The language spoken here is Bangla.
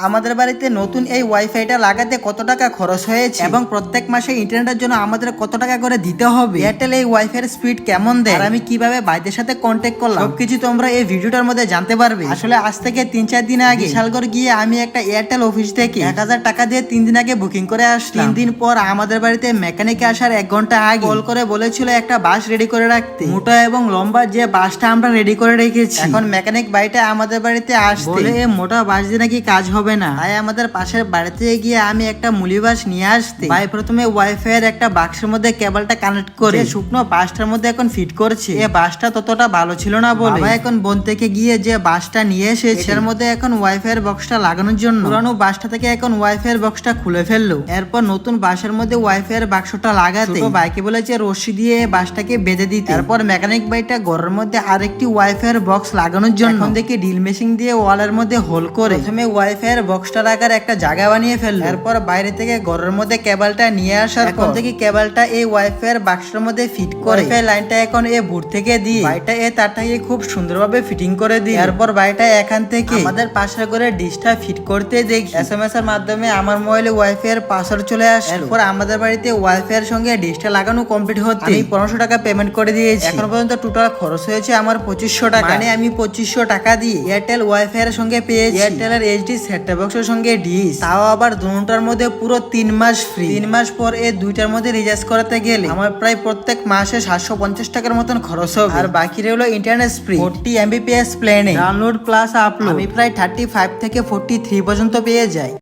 আমাদের বাড়িতে নতুন এই ওয়াইফাইটা লাগাতে কত টাকা খরচ হয়েছে? এবং প্রত্যেক মাসে ইন্টারনেটের জন্য আমাদের কত টাকা করে দিতে হবে? এয়ারটেল এই ওয়াইফাই স্পিড কেমন দেয়? আর আমি কীভাবে ভাইদের সাথে কন্ট্যাক্ট করলাম? সবকিছু তোমরা এই ভিডিওটার মধ্যে জানতে পারবে। আসলে আজ থেকে তিন চার দিন আগে বিশালগড় গিয়ে আমি একটা এয়ারটেল অফিস থেকে এক হাজার টাকা দিয়ে তিন দিন আগে বুকিং করে আসলাম। তিন দিন পর আমাদের বাড়িতে মেকানিকে আসার এক ঘণ্টা আগে কল করে বলেছিল একটা বাস রেডি করে রাখতে। মোটা এবং লম্বা যে বাসটা আমরা রেডি করে রেখেছি। এখন মেকানিক বাড়িটা আমাদের বাড়িতে আসতে। বলে "এ মোটা বাস দিয়ে নাকি কাজ হবে না। তাই আমাদের পাশের বাড়িতে গিয়ে আমি একটা মুলিবাস নিয়ে আসতে ভাই প্রথমে ওয়াইফাই এর একটা বাক্সের মধ্যে কেবলটা কানেক্ট করে। শুকনো বাসটার মধ্যে এখন ফিট করছে। এ বাসটা ততটা ভালো ছিল না বলে। বাবা এখন বন থেকে গিয়ে যে বাসটা নিয়ে এসেছে এর মধ্যে এখন ওয়াইফাই এর বক্সটা লাগানোর জন্য। পুরানো বাসটা থেকে এখন ওয়াইফাই এর বক্সটা খুলে ফেলল। এরপর নতুন বাসের মধ্যে ওয়াইফাই এর বাক্সটা লাগাতে ভাইকে বলেছে রশি দিয়ে বাসটাকে বেঁধে দিতে। তারপর মেকানিক ভাইটা ঘরের মধ্যে আরেকটি ওয়াইফাই এর বক্স লাগানোর জন্য। দেখি ড্রিল মেশিন দিয়ে ওয়ালের মধ্যে হোল করে। প্রথমে ওয়াইফাই এর বক্সটা রাখার একটা জায়গা বানিয়ে ফেলল। এরপর বাইরে থেকে ঘরের মধ্যে কেবলটা নিয়ে আসার এখন থেকে কেবলটা এই ওয়াইফাই এর বাক্সের মধ্যে ফিট করে। ওয়াইফাই লাইনটা এখন এ বুট থেকে দিয়ে। বাইটা এ তারটাকে খুব সুন্দরভাবে ফিটিং করে দিই এরপর বাইটা এখান থেকে। আমাদের পাশের করে ডিশটা ফিট করতে দেখি। এস এম এস এর মাধ্যমে আমার মোবাইলে ওয়াইফাই এর পাসওয়ার্ড চলে আসে এরপর আমাদের বাড়িতে ওয়াইফাই এর সঙ্গে ডিশটা লাগানো কমপ্লিট হতে আমি পনেরোশো টাকা পেমেন্ট করে দিয়েছি। এখন পর্যন্ত টোটাল খরচ হয়েছে আমার পঁচিশশো টাকা। মানে আমি পঁচিশশো টাকা দিয়ে এয়ারটেল ওয়াইফাই এর সঙ্গে পেয়েছি। এয়ারটেল এর এইচডি সেট বক্সের সঙ্গে ডিশ তাও আবার দুটার মধ্যে পুরো তিন মাস ফ্রি তিন মাস পর এই দুইটার মধ্যে রিচার্জ করাতে গেলে আমার প্রায় প্রত্যেক মাসে সাতশো পঞ্চাশ টাকার মতন খরচ হবে। আর বাকি রইল ইন্টারনেট ফ্রি ফোরটি এমবিপিএস প্ল্যানে ডাউনলোড প্লাস আপলোড আমি প্রায় থার্টি ফাইভ থেকে ফোরটি থ্রি পর্যন্ত পেয়ে যাই।